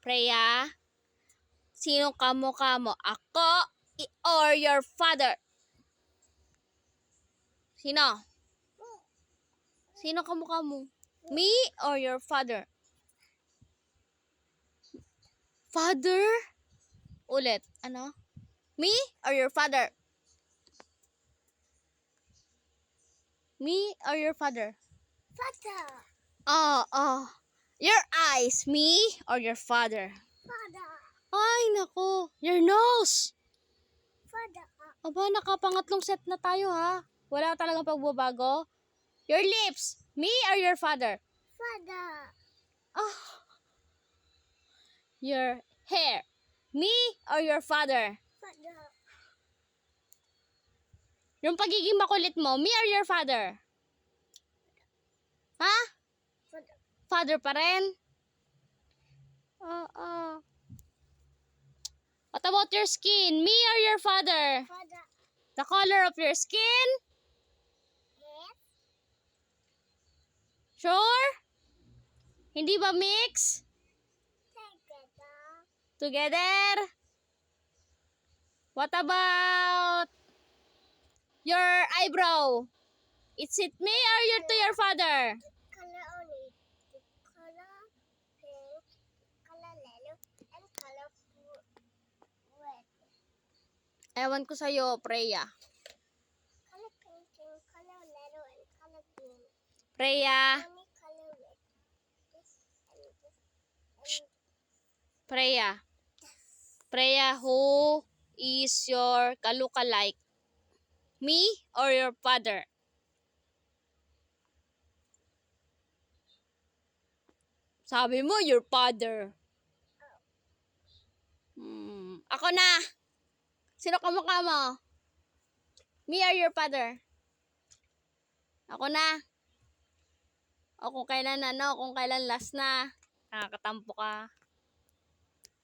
Freya, sino kamukha mo? Ako i- or your father? Sino? Sino kamukha mo? Me or your father? Father? Ulit. Ano? Me or your father? Me or your father? Father. Oh, oh. Your eyes, me or your father? Father. Ay, nako. Your nose. Father. Aba, nakapangatlong set na tayo ha. Wala talagang pagbabago. Your lips, me or your father? Father. Ah. Your hair, me or your father? Father. Yung pagiging makulit mo, me or your father? Ha? Father. Father pa rin? Oo. What about your skin? Me or your father? Father. The color of your skin? Yes. Sure? Hindi ba mix? Together. Together? What about your eyebrow? Is it me or you to your father? Red. This and this and Freya. Freya, who is your kalukalike? Me or your father? Sabi mo, your father. Hmm. Ako na. Sino kamukha mo? Me or your father? Ako na. O kung kailan ano, kung kailan last na. Nakakatampo ka.